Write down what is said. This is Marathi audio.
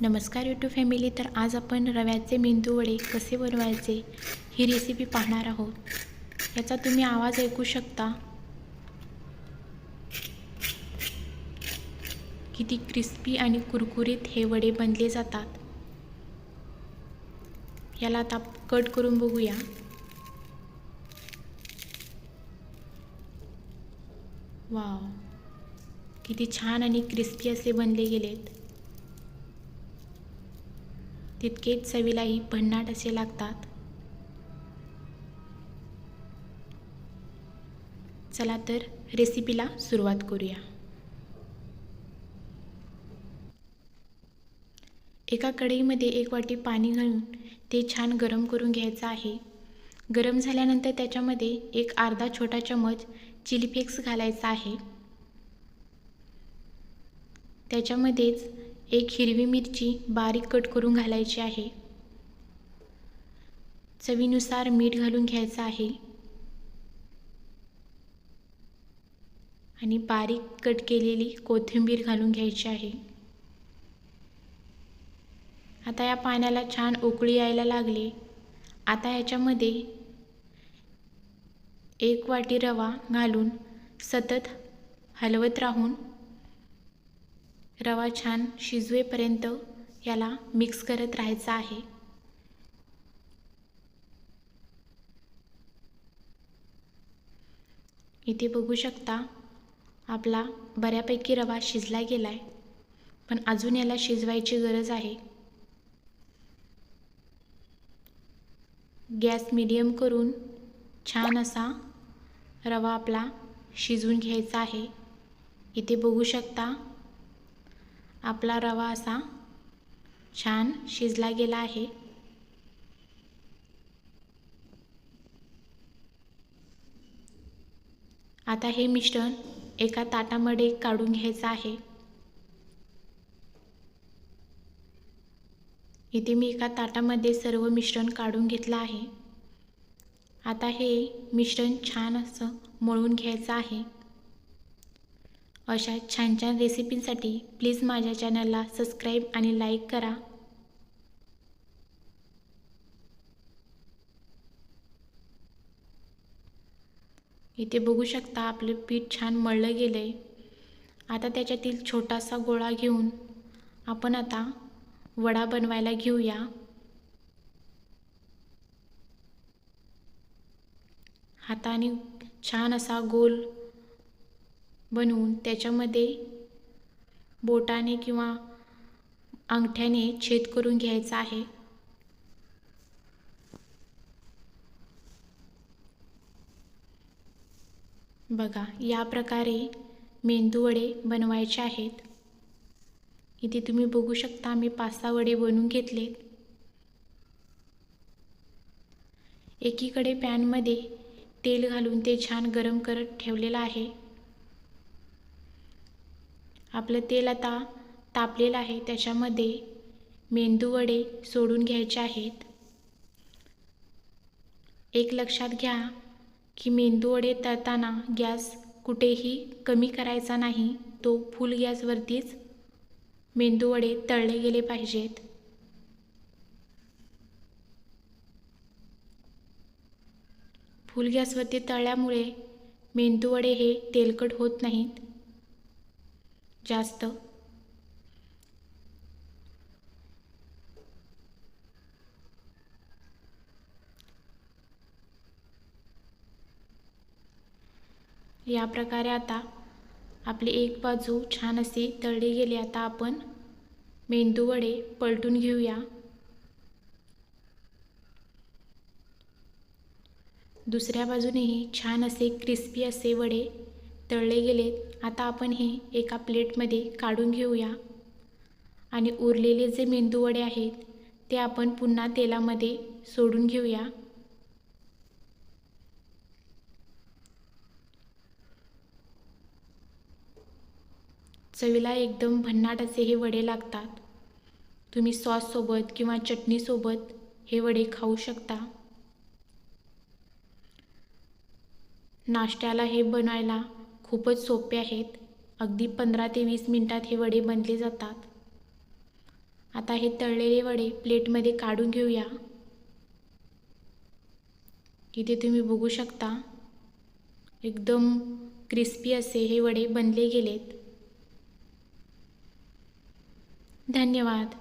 नमस्कार यूट्यूब फॅमिली तर आज आपण रव्याचे मेंदू वडे कसे बनवायचे ही रेसिपी पाहणार आहोत. याचा तुम्ही आवाज ऐकू शकता. किती क्रिस्पी आणि कुरकुरीत हे वडे बनले जातात. याला आता कट करून बघूया. वाव किती छान आणि क्रिस्पी असे बनले गेलेत. तितकेच चवीलाही भन्नाट असे लागतात. चला तर रेसिपीला सुरुवात करूया. एका कढईमध्ये एक वाटी पाणी घालून ते छान गरम करून घ्यायचं आहे. गरम झाल्यानंतर त्याच्यामध्ये एक अर्धा छोटा चमच चिली फ्लेक्स घालायचा आहे. त्याच्यामध्येच एक हिरवी मिरची बारीक कट करून घालायची आहे. चवीनुसार मीठ घालून घ्यायचं आहे. आणि बारीक कट केलेली कोथिंबीर घालून घ्यायची आहे. आता या पाण्याला छान उकळी यायला लागली. आता याच्यामध्ये एक वाटी रवा घालून सतत हलवत राहून रवा छान शिजवेपर्यंत याला मिक्स करत राहायचं आहे. इथे बघू शकता आपला बऱ्यापैकी रवा शिजला गेला आहे पण अजून याला शिजवायची गरज आहे. गॅस मिडियम करून छान असा रवा आपला शिजवून घ्यायचा आहे. इथे बघू शकता आपला रवा असा छान शिजला गेला आहे. आता हे मिश्रण एका ताटामध्ये काढून घ्यायचं आहे. इथे मी एका ताटामध्ये सर्व मिश्रण काढून घेतलं आहे. आता हे मिश्रण छान असं मळून घ्यायचं आहे. अशा छान छान रेसिपींसाठी प्लीज माझ्या चॅनलला सबस्क्राईब आणि लाईक करा. इथे बघू शकता आपलं पीठ छान मळलं गेलं आहे आता त्याच्यातील छोटासा गोळा घेऊन आपण आता वडा बनवायला घेऊया. हाताने छान असा गोल बनवून त्याच्यामध्ये बोटाने किंवा अंगठ्याने छेद करून घ्यायचा आहे. बघा या प्रकारे मेंदूवडे बनवायचे आहेत. इथे तुम्ही बघू शकता मी पाच सहा वडे बनवून घेतलेत. एकीकडे पॅनमध्ये तेल घालून ते छान गरम करत ठेवलेलं आहे. आपलं तेल आता तापलेलं आहे त्याच्यामध्ये मेंदूवडे सोडून घ्यायचे आहेत. एक लक्षात घ्या की मेंदूवडे तळताना गॅस कुठेही कमी करायचा नाही तो फुल गॅसवरतीच मेंदूवडे तळले गेले पाहिजेत. फुल गॅसवरती तळल्यामुळे मेंदूवडे हे तेलकट होत नाहीत. जास्त. या प्रकारे आता आपली एक बाजू छान अशी तळली गेली. आता आपण मेंदू वडे पलटून घेऊया. दुसऱ्या बाजूनेही छान असे क्रिस्पी असे वडे तळले गेलेत आता आपण हे एका प्लेटमध्ये काढून घेऊया. आणि उरलेले जे मेंदूवडे आहेत ते आपण पुन्हा तेलामध्ये सोडून घेऊया. चवीला एकदम भन्नाट असे हे वडे लागतात. तुम्ही सॉससोबत किंवा चटणीसोबत हे वडे खाऊ शकता. नाश्त्याला हे बनवायला खूपच सोपे आहेत. अगदी पंधरा ते वीस मिनटात हे वडे बनले जातात. आता हे तळलेले वडे प्लेटमध्ये काढून घेऊया. इथे तुम्ही बघू शकता एकदम क्रिस्पी असे हे वडे बनले गेलेत. धन्यवाद.